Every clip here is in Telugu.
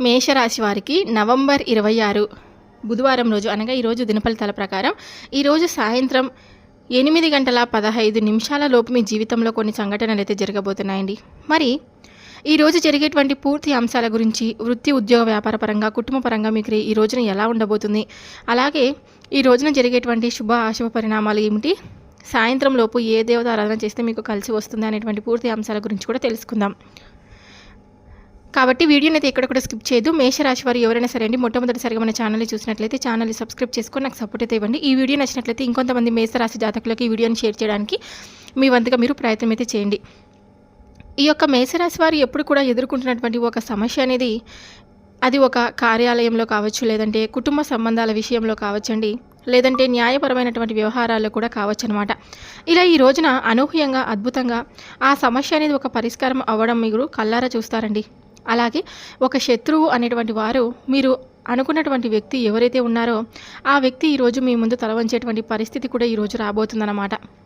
మేషరాశి వారికి నవంబర్ ఇరవై ఆరు బుధవారం రోజు అనగా ఈరోజు దినఫలితాల ప్రకారం ఈరోజు సాయంత్రం ఎనిమిది గంటల పదహైదు నిమిషాల లోపు మీ జీవితంలో కొన్ని సంఘటనలు అయితే జరగబోతున్నాయండి. మరి ఈరోజు జరిగేటువంటి పూర్తి అంశాల గురించి వృత్తి ఉద్యోగ వ్యాపార పరంగా కుటుంబ పరంగా మీకు ఈ రోజున ఎలా ఉండబోతుంది అలాగే ఈ రోజున జరిగేటువంటి శుభ అశుభ పరిణామాలు ఏమిటి సాయంత్రం లోపు ఏ దేవత ఆరాధన చేస్తే మీకు కలిసి వస్తుంది అనేటువంటి పూర్తి అంశాల గురించి కూడా తెలుసుకుందాం. కాబట్టి వీడియోని అయితే ఎక్కడ కూడా స్కిప్ చేయదు. మేషరాశి వారు ఎవరైనా సరే అండి మొట్టమొదటిసారిగా మన ఛానల్ని చూసినట్లయితే ఛానల్ని సబ్స్క్రైబ్ చేసుకొని నాకు సపోర్ట్ అయితే ఇవ్వండి. ఈ వీడియో నచ్చినట్లయితే ఇంకొంతమంది మేషరాశి జాతకులకు ఈ వీడియోని షేర్ చేయడానికి మీ వంతుగా మీరు ప్రయత్నం అయితే చేయండి. ఈ యొక్క మేషరాశి వారు ఎప్పుడు కూడా ఎదుర్కొంటున్నటువంటి ఒక సమస్య అనేది అది ఒక కార్యాలయంలో కావచ్చు లేదంటే కుటుంబ సంబంధాల విషయంలో కావచ్చండి లేదంటే న్యాయపరమైనటువంటి వ్యవహారాల్లో కూడా కావచ్చు అనమాట ఇలా ఈ రోజున అనూహ్యంగా అద్భుతంగా ఆ సమస్య అనేది ఒక పరిష్కారం అవ్వడం మీరు కల్లారా చూస్తారండి. అలాగే ఒక శత్రువు అనేటువంటి వారు మీరు అనుకున్నటువంటి వ్యక్తి ఎవరైతే ఉన్నారో ఆ వ్యక్తి ఈరోజు మీ ముందు తలవంచేటువంటి పరిస్థితి కూడా ఈరోజు రాబోతుందన్నమాట.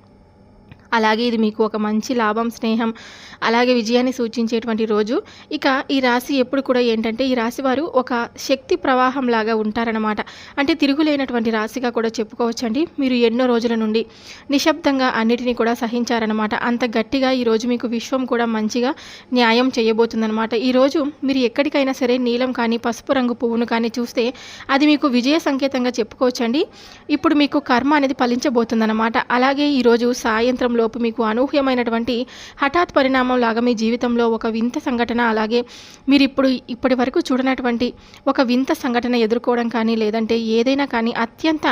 అలాగే ఇది మీకు ఒక మంచి లాభం స్నేహం అలాగే విజయాన్ని సూచించేటువంటి రోజు. ఇక ఈ రాశి ఎప్పుడు కూడా ఏంటంటే ఈ రాశి వారు ఒక శక్తి ప్రవాహం లాగా ఉంటారనమాట అంటే తిరుగులేనటువంటి రాశిగా కూడా చెప్పుకోవచ్చండి. మీరు ఎన్నో రోజుల నుండి నిశ్శబ్దంగా అన్నిటినీ కూడా సహించారనమాట అంత గట్టిగా ఈరోజు మీకు విశ్వం కూడా మంచిగా న్యాయం చేయబోతుందనమాట ఈరోజు మీరు ఎక్కడికైనా సరే నీలం కానీ పసుపు రంగు పువ్వును కానీ చూస్తే అది మీకు విజయ సంకేతంగా చెప్పుకోవచ్చండి. ఇప్పుడు మీకు కర్మ అనేది ఫలించబోతుందన్నమాట. అలాగే ఈరోజు సాయంత్రం లోపు మీకు అనూహ్యమైనటువంటి హఠాత్ పరిణామం లాగా మీ జీవితంలో ఒక వింత సంఘటన అలాగే మీరు ఇప్పుడు ఇప్పటి వరకు చూడనటువంటి ఒక వింత సంఘటన ఎదుర్కోవడం కానీ లేదంటే ఏదైనా కానీ అత్యంత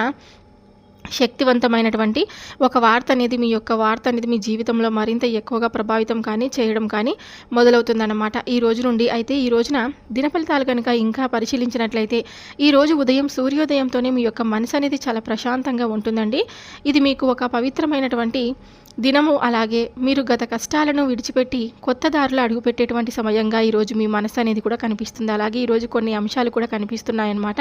శక్తివంతమైనటువంటి ఒక వార్త అనేది మీ యొక్క వార్త అనేది మీ జీవితంలో మరింత ఎక్కువగా ప్రభావితం కానీ చేయడం కానీ మొదలవుతుందన్నమాట. ఈ రోజు నుండి అయితే ఈ రోజున దినఫలితాలు కనుక ఇంకా పరిశీలించినట్లయితే ఈ రోజు ఉదయం సూర్యోదయంతోనే మీ యొక్క మనసు అనేది చాలా ప్రశాంతంగా ఉంటుందండి. ఇది మీకు ఒక పవిత్రమైనటువంటి దినము అలాగే మీరు గత కష్టాలను విడిచిపెట్టి కొత్త దారిలో అడుగుపెట్టేటువంటి సమయంగా ఈరోజు మీ మనసు అనేది కూడా కనిపిస్తుంది. అలాగే ఈరోజు కొన్ని అంశాలు కూడా కనిపిస్తున్నాయన్నమాట.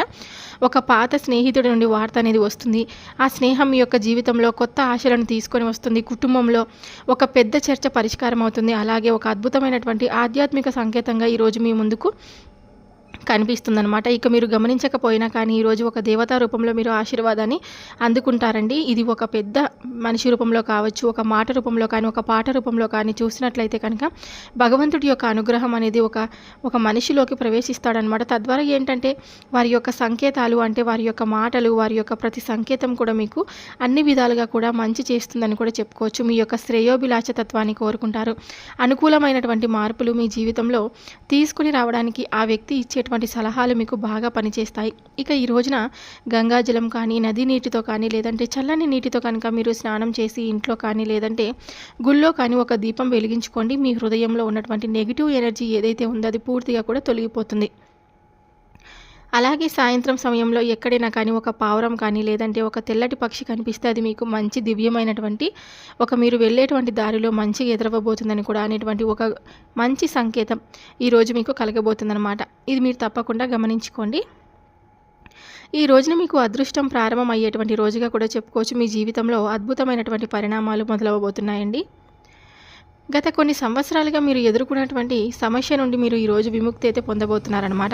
ఒక పాత స్నేహితుడి నుండి వార్త అనేది వస్తుంది. ఆ స్నేహం మీ యొక్క జీవితంలో కొత్త ఆశలను తీసుకొని వస్తుంది. కుటుంబంలో ఒక పెద్ద చర్చ పరిష్కారం అవుతుంది. అలాగే ఒక అద్భుతమైనటువంటి ఆధ్యాత్మిక సంకేతంగా ఈరోజు మీ ముందుకు కనిపిస్తుందనమాట ఇక మీరు గమనించకపోయినా కానీ ఈరోజు ఒక దేవతా రూపంలో మీరు ఆశీర్వాదాన్ని అందుకుంటారండి. ఇది ఒక పెద్ద మనిషి రూపంలో కావచ్చు ఒక మాట రూపంలో కానీ ఒక పాట రూపంలో కానీ చూసినట్లయితే కనుక భగవంతుడి యొక్క అనుగ్రహం అనేది ఒక ఒక మనిషిలోకి ప్రవేశిస్తాడనమాట తద్వారా ఏంటంటే వారి యొక్క సంకేతాలు అంటే వారి యొక్క మాటలు వారి యొక్క ప్రతి సంకేతం కూడా మీకు అన్ని విధాలుగా కూడా మంచి చేస్తుందని కూడా చెప్పుకోవచ్చు. మీ యొక్క శ్రేయోభిలాష తత్వాన్ని కోరుకుంటారు. అనుకూలమైనటువంటి మార్పులు మీ జీవితంలో తీసుకుని రావడానికి ఆ వ్యక్తి ఇచ్చేటువంటి సలహాలు మీకు బాగా పనిచేస్తాయి. ఇక ఈ రోజున గంగాజలం కానీ నది నీటితో కానీ లేదంటే చల్లని నీటితో కనుక మీరు స్నానం చేసి ఇంట్లో కానీ లేదంటే గుళ్ళో కానీ ఒక దీపం వెలిగించుకోండి. మీ హృదయంలో ఉన్నటువంటి నెగిటివ్ ఎనర్జీ ఏదైతే ఉందో అది పూర్తిగా కూడా తొలగిపోతుంది. అలాగే సాయంత్రం సమయంలో ఎక్కడైనా కానీ ఒక పావురం కానీ లేదంటే ఒక తెల్లటి పక్షి కనిపిస్తే అది మీకు మంచి దివ్యమైనటువంటి ఒక మీరు వెళ్ళేటువంటి దారిలో మంచిగా ఎదురవ్వబోతుందని కూడా అనేటువంటి ఒక మంచి సంకేతం ఈరోజు మీకు కలగబోతుందన్నమాట. ఇది మీరు తప్పకుండా గమనించుకోండి. ఈ రోజున మీకు అదృష్టం ప్రారంభం అయ్యేటువంటి రోజుగా కూడా చెప్పుకోవచ్చు. మీ జీవితంలో అద్భుతమైనటువంటి పరిణామాలు మొదలవబోతున్నాయండి గత కొన్ని సంవత్సరాలుగా మీరు ఎదుర్కొన్నటువంటి సమస్య నుండి మీరు ఈరోజు విముక్తి అయితే పొందబోతున్నారనమాట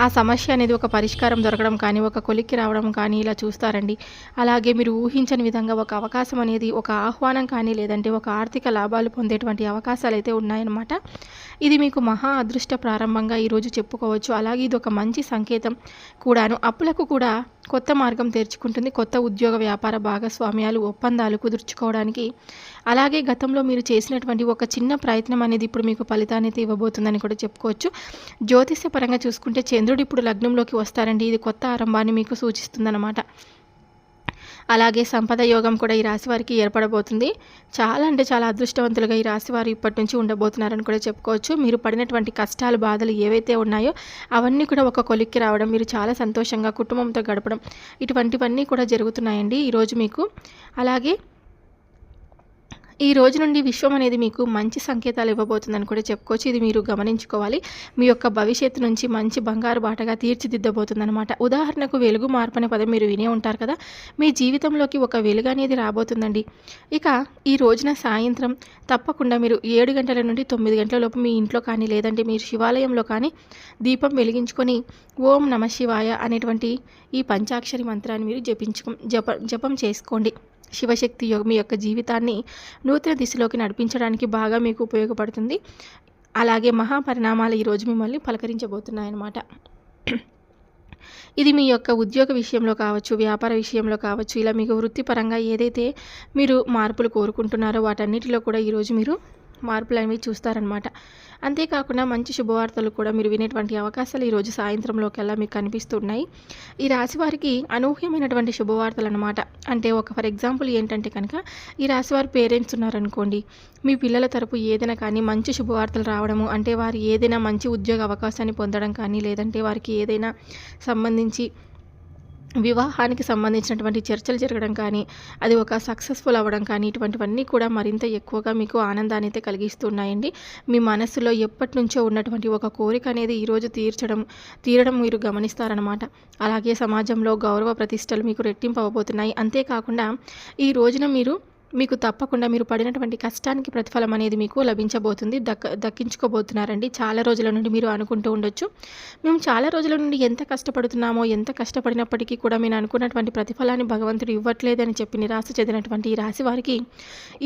ఆ సమస్య అనేది ఒక పరిష్కారం దొరకడం కానీ ఒక కొలిక్కి రావడం కానీ ఇలా చూస్తారండి. అలాగే మీరు ఊహించని విధంగా ఒక అవకాశం అనేది ఒక ఆహ్వానం కానీ లేదంటే ఒక ఆర్థిక లాభాలు పొందేటువంటి అవకాశాలు అయితే ఉన్నాయన్నమాట. ఇది మీకు మహా అదృష్ట ప్రారంభంగా ఈరోజు చెప్పుకోవచ్చు. అలాగే ఇది ఒక మంచి సంకేతం కూడాను. అప్పులకు కూడా కొత్త మార్గం తెరుచుకుంటుంది. కొత్త ఉద్యోగ వ్యాపార భాగస్వామ్యాలు ఒప్పందాలు కుదుర్చుకోవడానికి. అలాగే గతంలో మీరు చేసినటువంటి ఒక చిన్న ప్రయత్నం అనేది ఇప్పుడు మీకు ఫలితాన్ని అయితే ఇవ్వబోతుందని కూడా చెప్పుకోవచ్చు. జ్యోతిష్య పరంగా చూసుకుంటే చంద్రుడు ఇప్పుడు లగ్నంలోకి వస్తారండి. ఇది కొత్త ఆరంభాన్ని మీకు సూచిస్తుందన్నమాట. అలాగే సంపద యోగం కూడా ఈ రాశి వారికి ఏర్పడబోతుంది. చాలా అంటే చాలా అదృష్టవంతులుగా ఈ రాశి వారు ఇప్పటి నుంచి ఉండబోతున్నారని కూడా చెప్పుకోవచ్చు. మీరు పడినటువంటి కష్టాలు బాధలు ఏవైతే ఉన్నాయో అవన్నీ కూడా ఒక కొలిక్కి రావడం మీరు చాలా సంతోషంగా కుటుంబంతో గడపడం ఇటువంటివన్నీ కూడా జరుగుతున్నాయండి ఈరోజు మీకు. అలాగే ఈ రోజు నుండి విశ్వం అనేది మీకు మంచి సంకేతాలు ఇవ్వబోతుందని కూడా చెప్పుకోవచ్చు. ఇది మీరు గమనించుకోవాలి. మీ యొక్క భవిష్యత్తు నుంచి మంచి బంగారు బాటగా తీర్చిదిద్దబోతుందన్నమాట. ఉదాహరణకు వెలుగు మార్పు అనే పదం మీరు వినే ఉంటారు కదా. మీ జీవితంలోకి ఒక వెలుగు అనేది రాబోతుందండి. ఇక ఈ రోజున సాయంత్రం తప్పకుండా మీరు ఏడు గంటల నుండి తొమ్మిది గంటల లోపు మీ ఇంట్లో కానీ లేదంటే మీరు శివాలయంలో కానీ దీపం వెలిగించుకొని ఓం నమ శివాయ అనేటువంటి ఈ పంచాక్షరి మంత్రాన్ని మీరు జపించుకో జప జపం చేసుకోండి. శివశక్తి యోగ మీ యొక్క జీవితాన్ని నూతన దిశలోకి నడిపించడానికి బాగా మీకు ఉపయోగపడుతుంది. అలాగే మహాపరిణామాలు ఈరోజు మిమ్మల్ని పలకరించబోతున్నాయన్నమాట. ఇది మీ యొక్క ఉద్యోగ విషయంలో కావచ్చు వ్యాపార విషయంలో కావచ్చు ఇలా మీకు వృత్తిపరంగా ఏదైతే మీరు మార్పులు కోరుకుంటున్నారో వాటన్నిటిలో కూడా ఈరోజు మీరు మార్పులు అనేవి చూస్తారనమాట అంతేకాకుండా మంచి శుభవార్తలు కూడా మీరు వినేటువంటి అవకాశాలు ఈరోజు సాయంత్రంలోకెల్లా మీకు కనిపిస్తున్నాయి. ఈ రాశి వారికి అనూహ్యమైనటువంటి శుభవార్తలు అనమాట అంటే ఒక ఫర్ ఎగ్జాంపుల్ ఏంటంటే కనుక ఈ రాశి వారి పేరెంట్స్ ఉన్నారనుకోండి మీ పిల్లల తరపు ఏదైనా కానీ మంచి శుభవార్తలు రావడము అంటే వారు ఏదైనా మంచి ఉద్యోగ అవకాశాన్ని పొందడం కానీ లేదంటే వారికి ఏదైనా సంబంధించి వివాహానికి సంబంధించినటువంటి చర్చలు జరగడం కానీ అది ఒక సక్సెస్ఫుల్ అవ్వడం కానీ ఇటువంటివన్నీ కూడా మరింత ఎక్కువగా మీకు ఆనందాన్ని అయితే కలిగిస్తున్నాయండి. మీ మనస్సులో ఎప్పటి నుంచో ఉన్నటువంటి ఒక కోరిక అనేది ఈరోజు తీర్చడం తీరడం మీరు గమనిస్తారనమాట అలాగే సమాజంలో గౌరవ ప్రతిష్టలు మీకు రెట్టింపు అవ్వబోతున్నాయి. అంతేకాకుండా ఈ రోజున మీరు మీకు తప్పకుండా మీరు పడినటువంటి కష్టానికి ప్రతిఫలం అనేది మీకు లభించబోతుంది దక్క దక్కించుకోబోతున్నారండి. చాలా రోజుల నుండి మీరు అనుకుంటూ ఉండొచ్చు. మేము చాలా రోజుల నుండి ఎంత కష్టపడుతున్నామో ఎంత కష్టపడినప్పటికీ కూడా మేము అనుకున్నటువంటి ప్రతిఫలాన్ని భగవంతుడు ఇవ్వట్లేదని చెప్పి నిరాశ చెందినటువంటి ఈ రాశి వారికి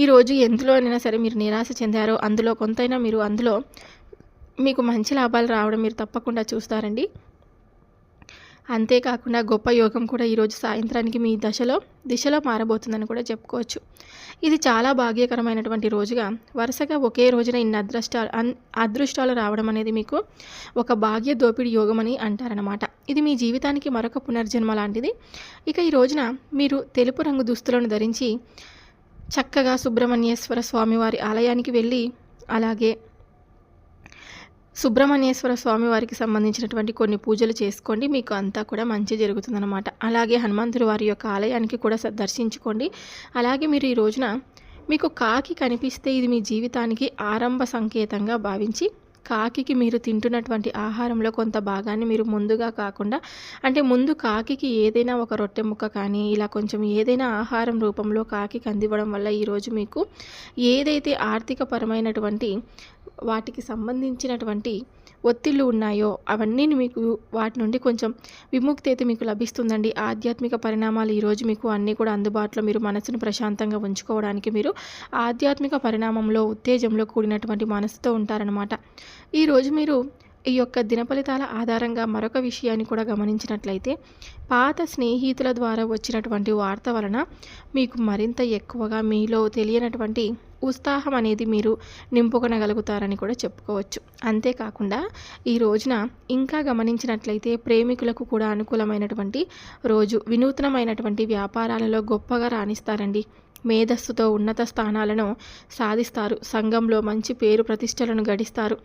ఈరోజు ఎందులోనైనా సరే మీరు నిరాశ చెందారో అందులో కొంతైనా మీరు అందులో మీకు మంచి లాభాలు రావడం మీరు తప్పకుండా చూస్తారండి. అంతేకాకుండా గొప్ప యోగం కూడా ఈరోజు సాయంత్రానికి మీ దశలో దిశలో మారబోతుందని కూడా చెప్పుకోవచ్చు. ఇది చాలా భాగ్యకరమైనటువంటి రోజుగా వరుసగా ఒకే రోజున ఇన్ని అదృష్టాలు అన్ అదృష్టాలు రావడం అనేది మీకు ఒక భాగ్య దోపిడి యోగం అని అంటారనమాట ఇది మీ జీవితానికి మరొక పునర్జన్మ లాంటిది. ఇక ఈ రోజున మీరు తెలుపు రంగు దుస్తులను ధరించి చక్కగా సుబ్రహ్మణ్యేశ్వర స్వామివారి ఆలయానికి వెళ్ళి అలాగే సుబ్రహ్మణ్యేశ్వర స్వామి వారికి సంబంధించినటువంటి కొన్ని పూజలు చేసుకోండి. మీకు అంతా కూడా మంచి జరుగుతుందన్నమాట. అలాగే హనుమంతుడి వారి యొక్క ఆలయానికి కూడా స- దర్శించుకోండి. అలాగే మీరు ఈ రోజున మీకు కాకి కనిపిస్తే ఇది మీ జీవితానికి ఆరంభ సంకేతంగా భావించి కాకికి మీరు తింటున్నటువంటి ఆహారంలో కొంత భాగాన్ని మీరు ముందుగా కాకుండా అంటే ముందు కాకికి ఏదైనా ఒక రొట్టె ముక్క కానీ ఇలా కొంచెం ఏదైనా ఆహారం రూపంలో కాకికి అందివ్వడం వల్ల ఈరోజు మీకు ఏదైతే ఆర్థిక పరమైనటువంటి వాటికి సంబంధించినటువంటి ఒత్తిళ్ళు ఉన్నాయో అవన్నీ మీకు వాటి నుండి కొంచెం విముక్తి అయితే మీకు లభిస్తుందండి. ఆధ్యాత్మిక పరిణామాలు ఈరోజు మీకు అన్నీ కూడా అందుబాటులో మీరు మనసును ప్రశాంతంగా ఉంచుకోవడానికి మీరు ఆధ్యాత్మిక పరిణామంలో ఉత్తేజంలో కూడినటువంటి మనసుతో ఉంటారనమాట ఈరోజు మీరు ఈ యొక్క దినఫలితాల ఆధారంగా మరొక విషయాన్ని కూడా గమనించినట్లయితే పాత స్నేహితుల ద్వారా వచ్చినటువంటి వార్త వలన మీకు మరింత ఎక్కువగా మీలో తెలియనటువంటి ఉత్సాహం అనేది మీరు నింపుకొనగలుగుతారని కూడా చెప్పుకోవచ్చు. అంతేకాకుండా ఈ రోజున ఇంకా గమనించినట్లయితే ప్రేమికులకు కూడా అనుకూలమైనటువంటి రోజు వినూత్నమైనటువంటి వ్యాపారాలలో గొప్పగా రాణిస్తారండి. మేధస్సుతో ఉన్నత స్థానాలను సాధిస్తారు. సంఘంలో మంచి పేరు ప్రతిష్టలను గడిస్తారు.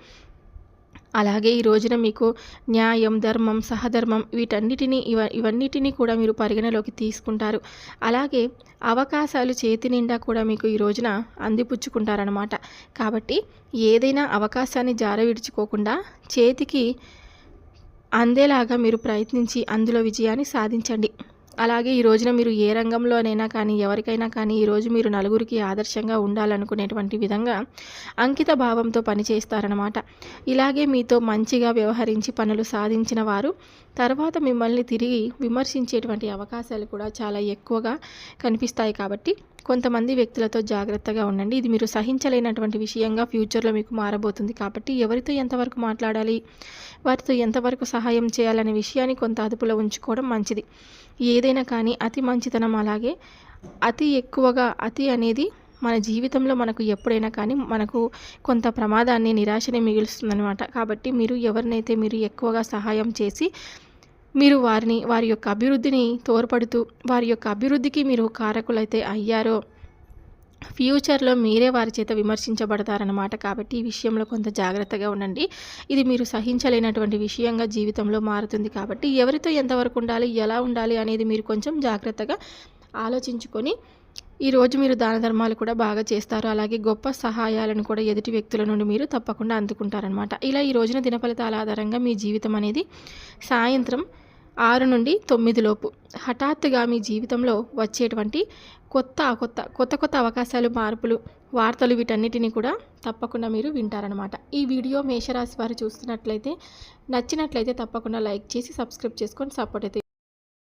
అలాగే ఈ రోజున మీకు న్యాయం ధర్మం సహధర్మం వీటన్నిటినీ ఇవ ఇవన్నిటినీ కూడా మీరు పరిగణలోకి తీసుకుంటారు. అలాగే అవకాశాలు చేతి నిండా కూడా మీకు ఈ రోజున అందిపుచ్చుకుంటారనమాట కాబట్టి ఏదైనా అవకాశాన్ని జార విడుచుకోకుండా చేతికి అందేలాగా మీరు ప్రయత్నించి అందులో విజయాన్ని సాధించండి. అలాగే ఈ రోజున మీరు ఏ రంగంలోనైనా కానీ ఎవరికైనా కానీ ఈరోజు మీరు నలుగురికి ఆదర్శంగా ఉండాలనుకునేటువంటి విధంగా అంకిత భావంతో పనిచేస్తారనమాట ఇలాగే మీతో మంచిగా వ్యవహరించి పనులు సాధించిన వారు తర్వాత మిమ్మల్ని తిరిగి విమర్శించేటువంటి అవకాశాలు కూడా చాలా ఎక్కువగా కనిపిస్తాయి కాబట్టి కొంతమంది వ్యక్తులతో జాగ్రత్తగా ఉండండి. ఇది మీరు సహించలేనటువంటి విషయంగా ఫ్యూచర్లో మీకు మారబోతుంది కాబట్టి ఎవరితో ఎంతవరకు మాట్లాడాలి వారితో ఎంతవరకు సహాయం చేయాలనే విషయాన్ని కొంత అదుపులో ఉంచుకోవడం మంచిది. ఏదైనా కానీ అతి మంచితనం అలాగే అతి ఎక్కువగా అతి అనేది మన జీవితంలో మనకు ఎప్పుడైనా కానీ మనకు కొంత ప్రమాదాన్ని నిరాశని మిగులుస్తుందనమాట కాబట్టి మీరు ఎవరినైతే మీరు ఎక్కువగా సహాయం చేసి మీరు వారిని వారి యొక్క అభివృద్ధిని తోడ్పడుతూ వారి యొక్క అభివృద్ధికి మీరు కారకులైతే అయ్యారో ఫ్యూచర్లో మీరే వారి చేత విమర్శించబడతారన్నమాట కాబట్టి ఈ విషయంలో కొంత జాగ్రత్తగా ఉండండి. ఇది మీరు సహించలేనటువంటి విషయంగా జీవితంలో మారుతుంది కాబట్టి ఎవరితో ఎంతవరకు ఉండాలి ఎలా ఉండాలి అనేది మీరు కొంచెం జాగ్రత్తగా ఆలోచించుకొని ఈరోజు మీరు దాన ధర్మాలు కూడా బాగా చేస్తారు. అలాగే గొప్ప సహాయాలను కూడా ఎదుటి వ్యక్తుల నుండి మీరు తప్పకుండా అందుకుంటారనమాట ఇలా ఈ రోజున దినఫలితాల ఆధారంగా మీ జీవితం అనేది సాయంత్రం ఆరు నుండి తొమ్మిది లోపు హఠాత్తుగా మీ జీవితంలో వచ్చేటువంటి కొత్త కొత్త కొత్త కొత్త అవకాశాలు మార్పులు వార్తలు వీటన్నిటిని కూడా తప్పకుండా మీరు వింటారనమాట ఈ వీడియో మేషరాశి వారు చూస్తున్నట్లయితే నచ్చినట్లయితే తప్పకుండా లైక్ చేసి సబ్స్క్రైబ్ చేసుకొని సపోర్ట్ అయితే